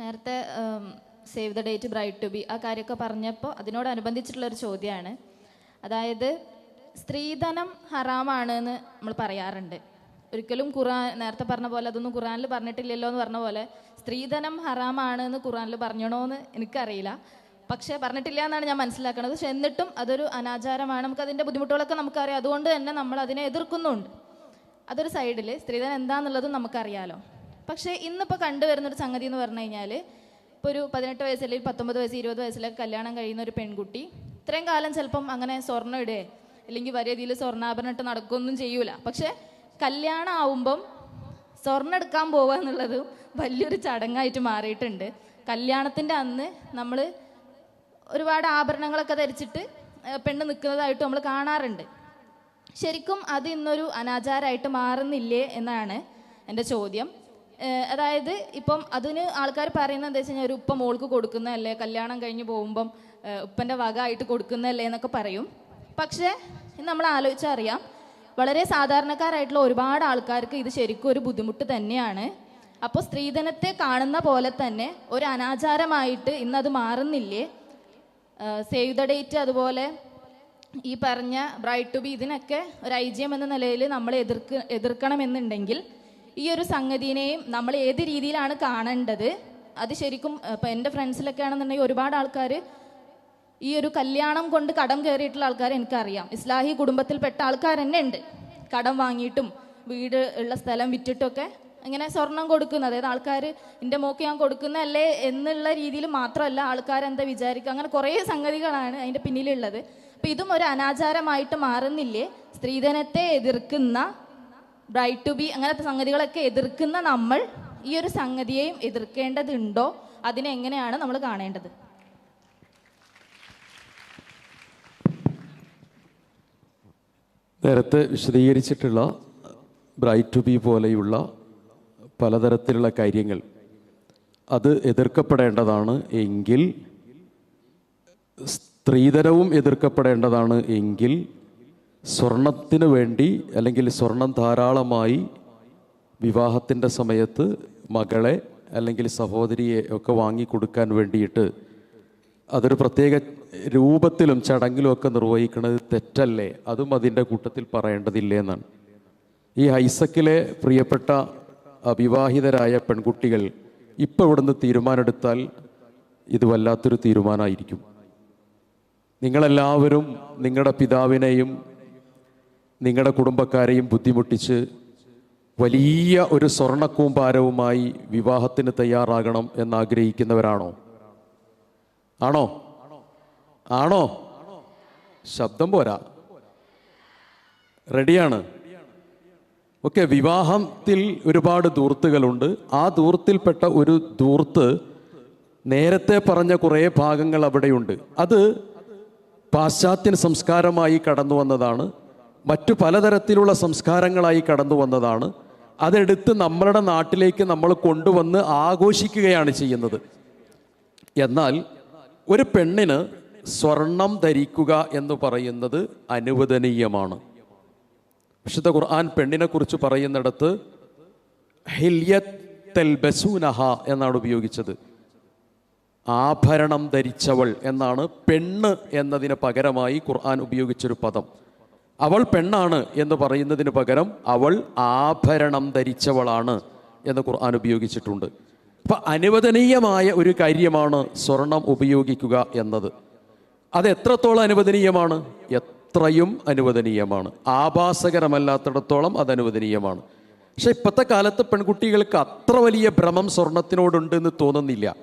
നേരത്തെ save the date bride to be ആ കാര്യമൊക്കെ പറഞ്ഞപ്പോൾ അതിനോടനുബന്ധിച്ചിട്ടുള്ള ഒരു ചോദ്യമാണ്. അതായത് സ്ത്രീധനം ഹറാമാണ് എന്ന് നമ്മൾ പറയാറുണ്ട്. ഒരിക്കലും ഖുറാൻ നേരത്തെ പറഞ്ഞ പോലെ അതൊന്നും ഖുറാനിൽ പറഞ്ഞിട്ടില്ലല്ലോ എന്ന് പറഞ്ഞ പോലെ സ്ത്രീധനം ഹറാമാണ് എന്ന് ഖുറാനിൽ പറഞ്ഞണോ എന്ന് എനിക്കറിയില്ല. പക്ഷേ പറഞ്ഞിട്ടില്ല എന്നാണ് ഞാൻ മനസ്സിലാക്കുന്നത് പക്ഷെ എന്നിട്ടും അതൊരു അനാചാരമാണ്. നമുക്ക് അതിന്റെ ബുദ്ധിമുട്ടുകളൊക്കെ നമുക്കറിയാം. അതുകൊണ്ട് തന്നെ നമ്മൾ അതിനെ എതിർക്കുന്നുണ്ട്. അതൊരു സൈഡിൽ സ്ത്രീധനം എന്താണെന്നുള്ളതും നമുക്കറിയാലോ. പക്ഷേ ഇന്നിപ്പോൾ കണ്ടുവരുന്നൊരു സംഗതി എന്ന് പറഞ്ഞു കഴിഞ്ഞാൽ ഇപ്പോൾ ഒരു പതിനെട്ട് വയസ്സ് അല്ലെങ്കിൽ പത്തൊമ്പത് വയസ്സ് ഇരുപത് വയസ്സിലൊക്കെ കല്യാണം കഴിയുന്ന ഒരു പെൺകുട്ടി ഇത്രയും കാലം ചിലപ്പം അങ്ങനെ സ്വർണം ഇടേ അല്ലെങ്കിൽ വലിയ രീതിയിൽ സ്വർണാഭരണം ഇട്ട് നടക്കുകയൊന്നും ചെയ്യൂല. പക്ഷേ കല്യാണം ആവുമ്പം സ്വർണം എടുക്കാൻ പോവുക എന്നുള്ളത് വലിയൊരു ചടങ്ങായിട്ട് മാറിയിട്ടുണ്ട്. കല്യാണത്തിന്റെ അന്ന് നമ്മൾ ഒരുപാട് ആഭരണങ്ങളൊക്കെ ധരിച്ചിട്ട് പെണ്ണ് നിൽക്കുന്നതായിട്ട് നമ്മൾ കാണാറുണ്ട്. ശരിക്കും അത് ഇന്നൊരു അനാചാരമായിട്ട് മാറുന്നില്ലേ എന്നാണ് എന്റെ ചോദ്യം. അതായത് ഇപ്പം അതിന് ആൾക്കാർ പറയുന്നത് എന്താ വെച്ച് കഴിഞ്ഞാൽ ഒരു ഉപ്പ മോൾക്ക് കൊടുക്കുന്നതല്ലേ കല്യാണം കഴിഞ്ഞ് പോകുമ്പം ഉപ്പന്റെ വക ആയിട്ട് കൊടുക്കുന്നതല്ലേ എന്നൊക്കെ പറയും. പക്ഷേ നമ്മൾ ആലോചിച്ചാൽ അറിയാം വളരെ സാധാരണക്കാരായിട്ടുള്ള ഒരുപാട് ആൾക്കാർക്ക് ഇത് ശരിക്കും ഒരു ബുദ്ധിമുട്ട് തന്നെയാണ്. അപ്പോൾ സ്ത്രീധനത്തെ കാണുന്ന പോലെ തന്നെ ഒരു അനാചാരമായിട്ട് ഇന്നത് മാറുന്നില്ലേ? സേവ് ദ ഡേറ്റ് അതുപോലെ ഈ പറഞ്ഞ ബ്രൈറ്റ് ടു ബി ഇതിനൊക്കെ ഒരു ഐജിയം എന്ന നിലയിൽ നമ്മൾ എതിർക്ക് എതിർക്കണമെന്നുണ്ടെങ്കിൽ ഈ ഒരു സംഗതിനെയും നമ്മൾ ഏത് രീതിയിലാണ് കാണേണ്ടത്? അത് ശരിക്കും ഇപ്പം എന്റെ ഫ്രണ്ട്സിലൊക്കെ ആണെന്നുണ്ടെങ്കിൽ ഒരുപാട് ആൾക്കാർ ഈ ഒരു കല്യാണം കൊണ്ട് കടം കയറിയിട്ടുള്ള ആൾക്കാർ എനിക്കറിയാം. ഇസ്ലാഹി കുടുംബത്തിൽപ്പെട്ട ആൾക്കാർ തന്നെ ഉണ്ട്. കടം വാങ്ങിയിട്ടും വീട് ഉള്ള സ്ഥലം വിറ്റിട്ടൊക്കെ ഇങ്ങനെ സ്വർണം കൊടുക്കുന്നത് അതായത് ആൾക്കാർ എന്റെ മോക്ക് ഞാൻ കൊടുക്കുന്നതല്ലേ എന്നുള്ള രീതിയിൽ മാത്രമല്ല ആൾക്കാരെന്താ വിചാരിക്കുക? അങ്ങനെ കുറേ സംഗതികളാണ് അതിന്റെ പിന്നിലുള്ളത്. അപ്പം ഇതും ഒരു അനാചാരമായിട്ട് മാറുന്നില്ലേ? സ്ത്രീധനത്തെ എതിർക്കുന്ന ബ്രൈറ്റ് ടു ബി അങ്ങനത്തെ സംഗതികളൊക്കെ എതിർക്കുന്ന നമ്മൾ ഈ ഒരു സംഗതിയെയും എതിർക്കേണ്ടതുണ്ടോ? അതിനെങ്ങനെയാണ് നമ്മൾ കാണേണ്ടത്? നേരത്തെ വിശദീകരിച്ചിട്ടുള്ള ബ്രൈറ്റ് ടു ബി പോലെയുള്ള പലതരത്തിലുള്ള കാര്യങ്ങൾ. അത് എതിർക്കപ്പെടേണ്ടതാണ് എങ്കിൽ സ്ത്രീധനവും എതിർക്കപ്പെടേണ്ടതാണ് എങ്കിൽ സ്വർണത്തിന് വേണ്ടി അല്ലെങ്കിൽ സ്വർണം ധാരാളമായി വിവാഹത്തിന്റെ സമയത്ത് മകളെ അല്ലെങ്കിൽ സഹോദരിയെ ഒക്കെ വാങ്ങിക്കൊടുക്കാൻ വേണ്ടിയിട്ട് അതൊരു പ്രത്യേക രൂപത്തിലും ചടങ്ങിലും ഒക്കെ നിർവഹിക്കുന്നത് തെറ്റല്ലേ? അതും അതിന്റെ കൂട്ടത്തിൽ പറയേണ്ടതില്ലേ എന്നാണ്. ഈ ഹൈസക്കിലെ പ്രിയപ്പെട്ട അവിവാഹിതരായ പെൺകുട്ടികൾ ഇപ്പോൾ ഇവിടുന്ന് തീരുമാനമെടുത്താൽ ഇത് വല്ലാത്തൊരു തീരുമാനമായിരിക്കും. നിങ്ങളെല്ലാവരും നിങ്ങളുടെ പിതാവിനെയും നിങ്ങളുടെ കുടുംബക്കാരെയും ബുദ്ധിമുട്ടിച്ച് വലിയ ഒരു സ്വർണക്കൂമ്പാരവുമായി വിവാഹത്തിന് തയ്യാറാകണം എന്നാഗ്രഹിക്കുന്നവരാണോ? ആണോ? ആണോ? ശബ്ദം പോരാ. റെഡിയാണ്. ഓക്കെ വിവാഹത്തിൽ ഒരുപാട് ദൂർത്തുകളുണ്ട് ആ ദൂർത്തിൽപ്പെട്ട ഒരു ദൂർത്ത് നേരത്തെ പറഞ്ഞ കുറേ ഭാഗങ്ങൾ അവിടെയുണ്ട്. അത് പാശ്ചാത്യ സംസ്കാരമായി കടന്നു വന്നതാണ് മറ്റു പലതരത്തിലുള്ള സംസ്കാരങ്ങളായി കടന്നു വന്നതാണ്. അതെടുത്ത് നമ്മളുടെ നാട്ടിലേക്ക് നമ്മൾ കൊണ്ടുവന്ന് ആഘോഷിക്കുകയാണ് ചെയ്യുന്നത്. എന്നാൽ ഒരു പെണ്ണിന് സ്വർണം ധരിക്കുക എന്ന് പറയുന്നത് അനുവദനീയമാണ്. വിശുദ്ധ ഖുർആൻ പെണ്ണിനെ കുറിച്ച് പറയുന്നിടത്ത് ഹില്യത്തൽബസൂനഹ എന്നാണ് ഉപയോഗിച്ചത്. ആഭരണം ധരിച്ചവൾ എന്നാണ് പെണ്ണ് എന്നതിന് പകരമായി ഖുർആൻ ഉപയോഗിച്ചൊരു പദം. അവൾ പെണ്ണാണ് എന്ന് പറയുന്നതിന് പകരം അവൾ ആഭരണം ധരിച്ചവളാണ് എന്ന് ഖുർആൻ ഉപയോഗിച്ചിട്ടുണ്ട്. അപ്പം അനുവദനീയമായ ഒരു കാര്യമാണ് സ്വർണം ഉപയോഗിക്കുക എന്നത്. അത് എത്രത്തോളം അനുവദനീയമാണ്? എത്രയും അനുവദനീയമാണ്. ആഭാസകരമല്ലാത്തിടത്തോളം അത് അനുവദനീയമാണ്. പക്ഷേ ഇപ്പോഴത്തെ കാലത്ത് പെൺകുട്ടികൾക്ക് അത്ര വലിയ ഭ്രമം സ്വർണത്തിനോടുണ്ട് എന്ന് തോന്നുന്നില്ല.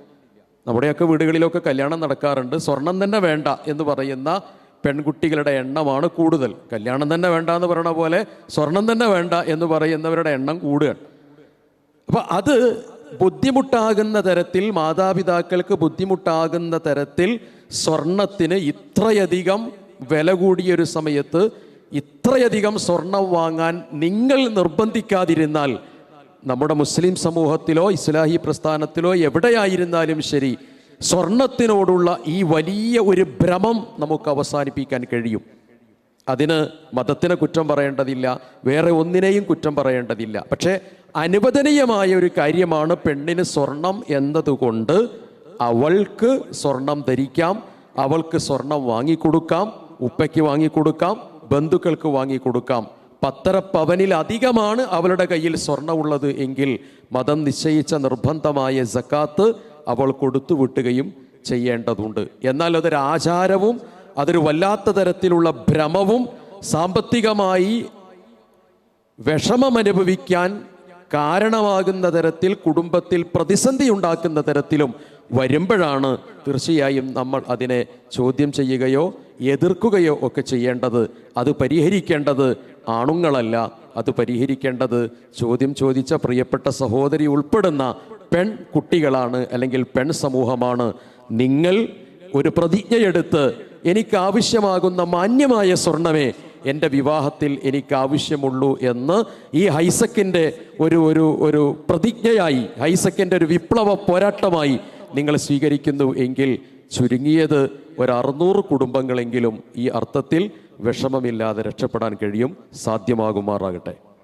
നമ്മുടെയൊക്കെ വീടുകളിലൊക്കെ കല്യാണം നടക്കാറുണ്ട്. സ്വർണം തന്നെ വേണ്ട എന്ന് പറയുന്ന പെൺകുട്ടികളുടെ എണ്ണമാണ് കൂടുതൽ. കല്യാണം തന്നെ വേണ്ട എന്ന് പറയണ പോലെ സ്വർണം തന്നെ വേണ്ട എന്ന് പറയുന്നവരുടെ എണ്ണം കൂടുകയാണ്. അപ്പൊ അത് ബുദ്ധിമുട്ടാകുന്ന തരത്തിൽ മാതാപിതാക്കൾക്ക് ബുദ്ധിമുട്ടാകുന്ന തരത്തിൽ സ്വർണത്തിന് ഇത്രയധികം വില കൂടിയൊരു സമയത്ത് ഇത്രയധികം സ്വർണം വാങ്ങാൻ നിങ്ങൾ നിർബന്ധിക്കാതിരുന്നാൽ നമ്മുടെ മുസ്ലിം സമൂഹത്തിലോ ഇസ്ലാഹി പ്രസ്ഥാനത്തിലോ എവിടെയായിരുന്നാലും ശരി സ്വർണത്തിനോടുള്ള ഈ വലിയ ഒരു ഭ്രമം നമുക്ക് അവസാനിപ്പിക്കാൻ കഴിയും. അതിന് മതത്തിനെ കുറ്റം പറയേണ്ടതില്ല വേറെ ഒന്നിനെയും കുറ്റം പറയേണ്ടതില്ല. പക്ഷേ അനുവദനീയമായ ഒരു കാര്യമാണ് പെണ്ണിന് സ്വർണം എന്നതുകൊണ്ട് അവൾക്ക് സ്വർണം ധരിക്കാം അവൾക്ക് സ്വർണം വാങ്ങിക്കൊടുക്കാം ഉപ്പയ്ക്ക് വാങ്ങിക്കൊടുക്കാം ബന്ധുക്കൾക്ക് വാങ്ങിക്കൊടുക്കാം. പത്തര പവനിലധികമാണ് അവളുടെ കയ്യിൽ സ്വർണമുള്ളത് എങ്കിൽ മതം നിശ്ചയിച്ച നിർബന്ധമായ സക്കാത്ത് അവൾ കൊടുത്തു വിട്ടുകയും ചെയ്യേണ്ടതുണ്ട്. എന്നാൽ അതൊരു ആചാരവും അതൊരു വല്ലാത്ത തരത്തിലുള്ള ഭ്രമവും സാമ്പത്തികമായി വിഷമം അനുഭവിക്കാൻ കാരണമാകുന്ന തരത്തിൽ കുടുംബത്തിൽ പ്രതിസന്ധി ഉണ്ടാക്കുന്ന തരത്തിലും വരുമ്പോഴാണ് തീർച്ചയായും നമ്മൾ അതിനെ ചോദ്യം ചെയ്യുകയോ എതിർക്കുകയോ ഒക്കെ ചെയ്യേണ്ടത്. അത് പരിഹരിക്കേണ്ടത് ആണുങ്ങളല്ല അത് പരിഹരിക്കേണ്ടത് ചോദ്യം ചോദിച്ച പ്രിയപ്പെട്ട സഹോദരി ഉൾപ്പെടുന്ന പെൺകുട്ടികളാണ് അല്ലെങ്കിൽ പെൺ സമൂഹമാണ് നിങ്ങൾ ഒരു പ്രതിജ്ഞയെടുത്ത് എനിക്ക് ആവശ്യമാകുന്ന മാന്യമായ സ്വർണമേ എന്റെ വിവാഹത്തിൽ എനിക്ക് ആവശ്യമുള്ളൂ എന്ന് ഈ ഹൈസക്കിന്റെ ഒരു ഒരു ഒരു പ്രതിജ്ഞയായി ഹൈസക്കിന്റെ ഒരു വിപ്ലവ പോരാട്ടമായി നിങ്ങൾ സ്വീകരിക്കുന്നു എങ്കിൽ ചുരുങ്ങിയത് ഒരു അറുന്നൂറ് കുടുംബങ്ങളെങ്കിലും ഈ അർത്ഥത്തിൽ വിഷമമില്ലാതെ രക്ഷപ്പെടാൻ കഴിയും സാധ്യമാകുമാറാകട്ടെ.